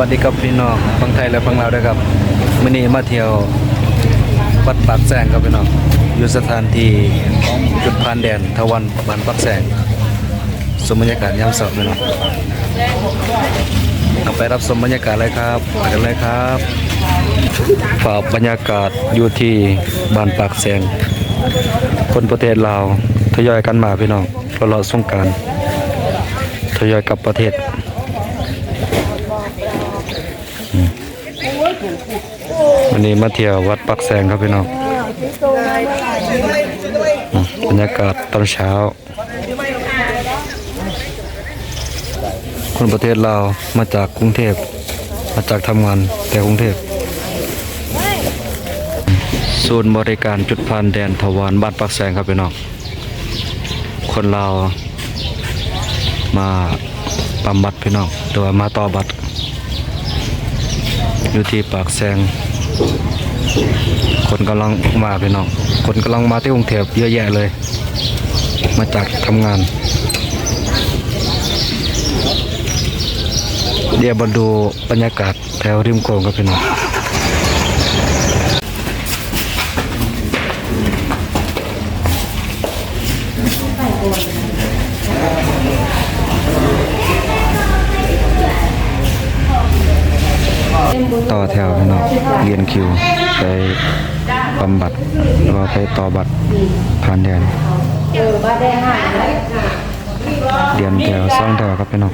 วัสดีครับพี่น้องฟังไทยและฟังลาวด้วยครับมื้อนี้มาเที่ยววัดปากแสงครับพี่น้องอยู่สถานที่จุดผ่านแดนทวันบ้านปากแสงสมบรรยากาศยามเช้าพี่น้องเอาไปรับชมบรรยากาศเลยครับไปกันเลยครับฝากบรรยากาศอยู่ที่บ้านปากแสง คนประเทศลาวทยอยกันมาพี่น้องตลอดสงการทยอยกลับประเทศ วันนี้มาเที่ยววัดปักแสงครับพี่น้องอืมบรรยากาศตอนเช้า คนประเทศลาวมาจากกรุงเทพ มาจากทำงานแต่กรุงเทพศูนย์บริการจุดผ่านแดนทวารบ้านปักแสงครับพี่น้อง คนลาวมาปั๊มบัตรพี่น้องหรือว่ามาต่อบัตรอยู่ที่ปากแซง คนกำลังมาพี่น้อง คนกำลังมาที่กรุงเทพเยอะแยะเลย มาจากทำงาน เดี๋ยวมาดูบรรยากาศแถวริมโขงครับพี่น้องต่อแถวพี่น้อง เรียนคิว ไปบำบัดหรือว่าไปต่อบัตรผ่านแดนเรียนแถวซ่องแถวครับพี่น้อง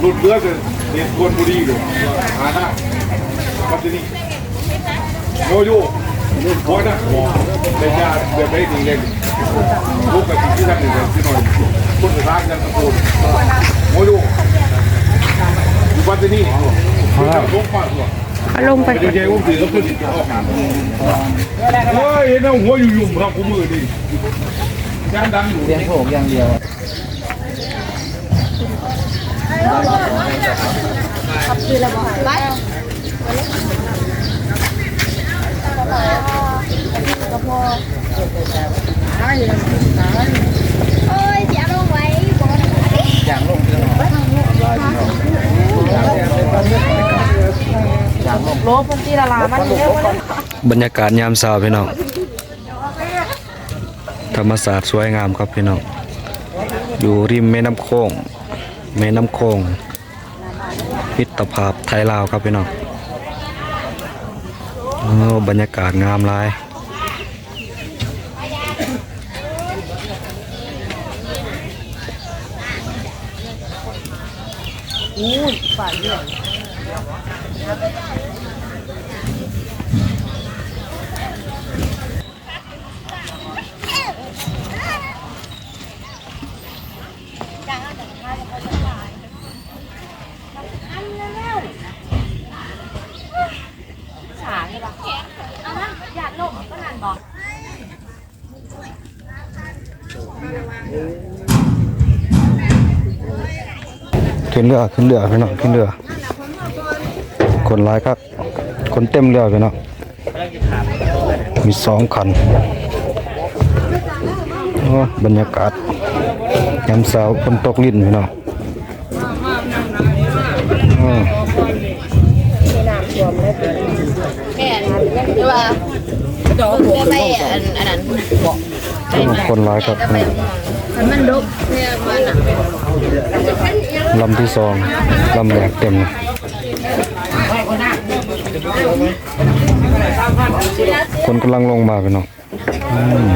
หลุดเลือดเลยเด็ดคนบุรีเลยหาหน้าปัจจุบันโยโย่โอยนะเป็นยาเดือดได้ดีเลยลูกกับสิ่งที่ทำอยู่เลยที่นอยคนสุดท้ายยังตะโกนโยโย่ อยู่ปัจจุบันที่ทำลงฟ้าตัวเอาลงไปไปเดี๋ยวผมถือก็ขึ้นอีกออกมาเฮ้ยเห็นเอาหัวอยู่ๆเรากูมือดิย่างดังอยู่เรียนโขงอย่างเดียวเอ้ยอย่าลงไว้บอกว่า อย่างลงเรื่อง โลพันตีละลามันเร็วเลยบรรยากาศยามเช้าพี่น้องธรรมศาสตร์สวยงามครับพี่น้องอยู่ริมแม่น้ำโขงแม่น้ำโขงมิตรภาพไทยลาวครับพี่น้องบรรยากาศงามหลายอยากลงก็นั่นบอก ขึ้นเรือขึ้นเรือพี่น้องขึ้นเรือ คนร้ายครับ คนเต็มเรือพี่น้องมีสองคันบรรยากาศยามเช้าฝนตกลิ้นพี่น้องโอ้แม่หรือว่าเพื่อไปอันอันนั้นคนร้ายครับพี่น้องมันดุเนี่ยมันอะ ลำที่สองลำแรกเต็มคนกำลังลงมาพี่น้องอืม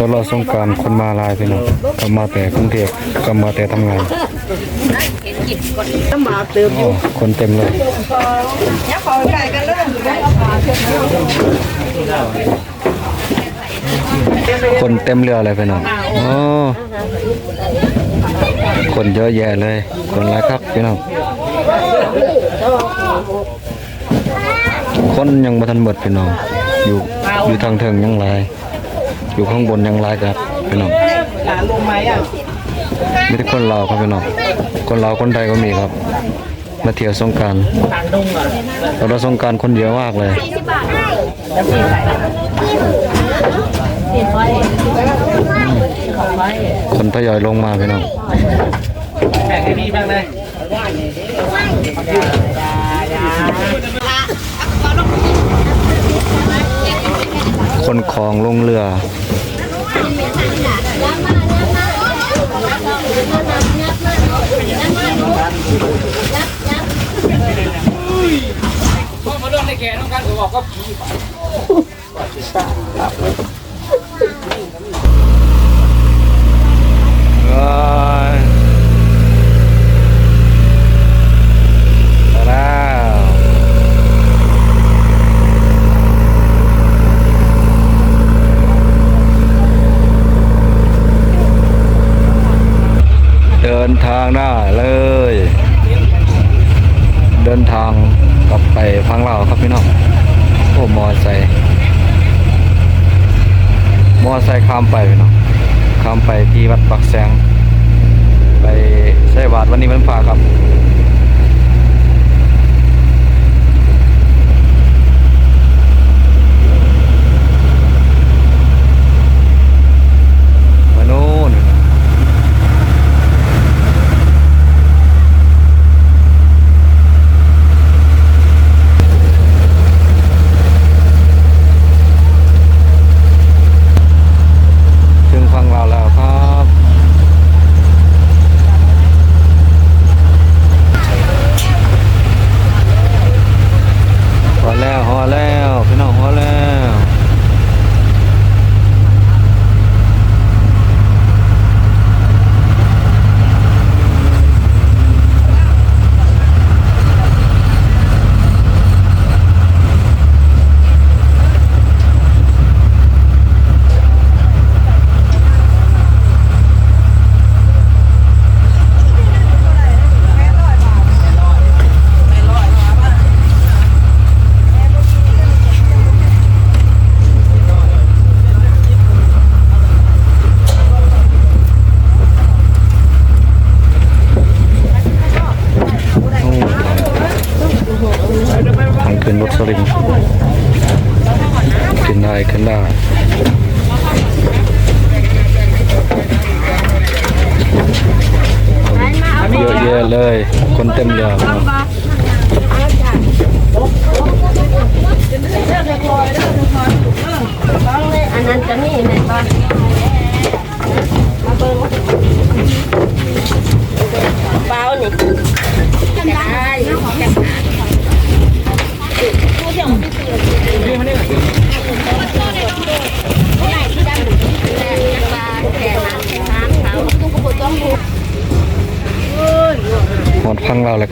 ตลอดสงกรารคนมาลายพี่น้องก็มาแต่กรุงเทพก็มาแต่ทำงานคนเต็มเลย คนเต็มเรือเลยพี่น้องโอ้คนเยอะแยะเลย คนหลายครับพี่น้องคนยังบ่ทันหมดพี่น้อง อยู่อยู่ทางเทิงยังหลายอยู่ข้างบนยังหลายครับพี่น้องหลานลงไหมอะมีแต่คนลาวครับพี่น้อง คนลาวคนไทยก็มีครับ มาเที่ยวสงการเราสงการคนเยอะมากเลย แล้วพี่ใส่คนทยอยลงมาพี่น้องแบ่งให้พี่บ้างเลยคนของลงเรือ ว้ายไปแล้วเดินทางได้เลย เดินทางกลับไปพังเลาครับพี่น้องโอ้มอไซค์มอไซค์ข้ามไปพี่น้องข้ามไปที่วัดปักแสง ไปใส่บาทวันนี้มันฝากครับ มาโน่นถึงฟังเราแล้วครับ พอแล้วพอแล้วพี่น้องพอแล้วโอ้ทาง ขึ้นรถสลิงขึ้นได้ขึ้นได้เยอะแยะเลย คนเต็มเรือพี่น้องอันนั้นจะมีในบ้านมาเบิ่ง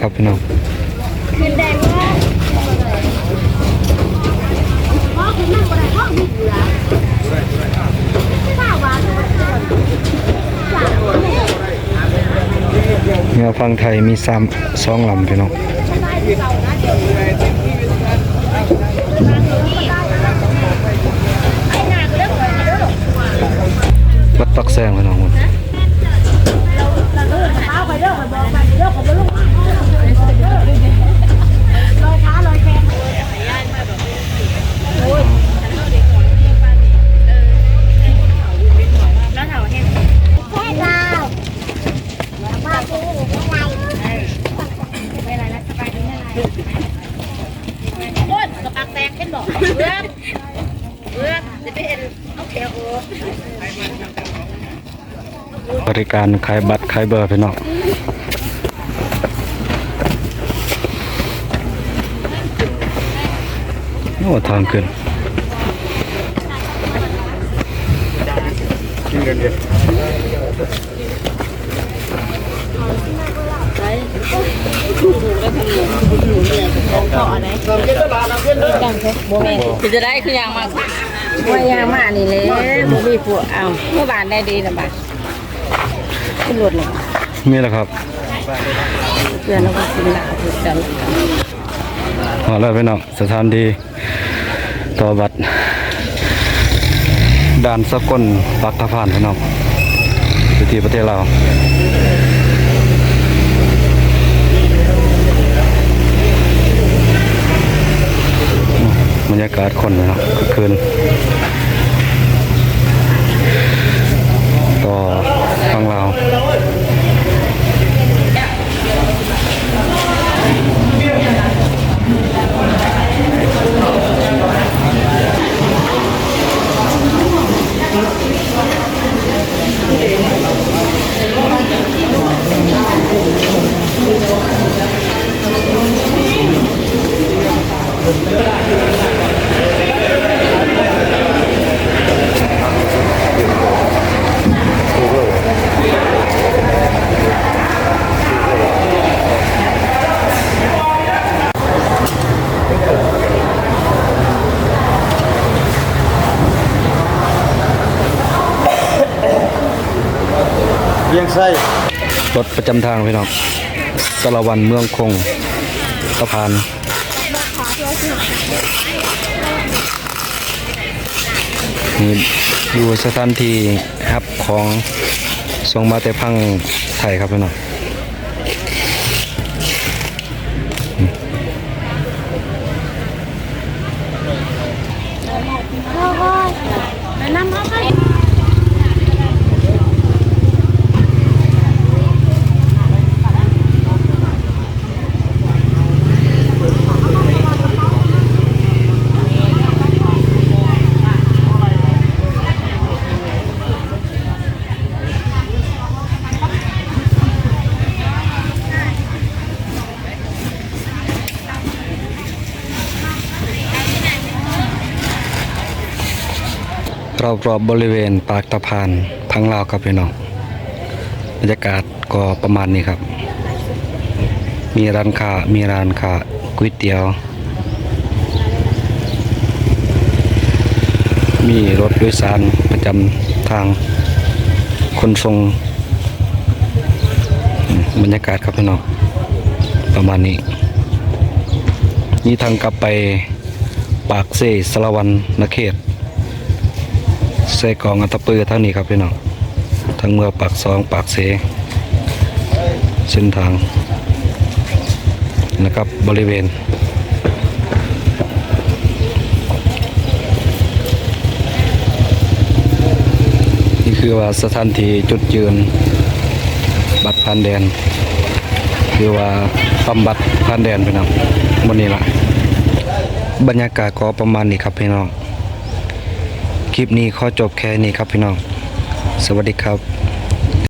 ครับพี่น้องขึ้นแดงว่าพ่อคุณนั่งก็ได้พ่อมีเหลือข้าวหวานเรือฟังไทยมีสามสองลำพี่น้องวัดปักแซงพี่น้อง แค่ดาวมาปูอะไรก้นกระปักแตกเป็นบอกเพื่อนเพื่อนจะเป็นโอเคโอ้ บริ การขายบัตรขายเบอร์พี่น้องโอ้ทางขึ้นกินกันเดียวถูกเลจะได้คือยังมาว่ายางมานี่เลยบ่มีผัวเอาเมื่อวานได้ดีนะบ่า ขึ้นรถเลยมีแหละครับเพื่อนเราก็กินเหล้าถูกกันมาแล้วพี่น้องสถานที่ต่อบัตรด่านสกลปักตะพานพี่น้องอยู่ที่ประเทศลาวบรรยากาศคนเนาะก็คืนต่อฟังลาว เลี้ ยงไส้รถประจำทางพี่น้องสารวันเมืองคงสะพานนี่อยู่สถานที่ฮับของทรงมาแต่พังไทยครับพี่น้อง น้ำเขาไป รอบรอบริเวณปากตะพานพังลาวครับพี่น้องบรรยากาศก็ประมาณนี้ครับ มีร้านค้ามีร้านค้าก๋วยเตี๋ยว มีรถโดยสารประจำทางคนทรงบรรยากาศครับพี่น้องประมาณนี้ นี่ทางกลับไปปากเซสารวันนาเขต ใส่กองอัตปือทางนี้ครับพี่น้องทางเมื่อปากซองปากเสเส้นทางนะครับบริเวณ นี่คือว่าสถานที่จุดยืน บัตรผ่านแดน คือว่าปั๊มบัตรผ่านแดนพี่น้องวันนี้ละบรรยากาศก็ประมาณนี้ครับพี่น้อง คลิปนี้ขอจบแค่นี้ครับพี่น้อง สวัสดีครับ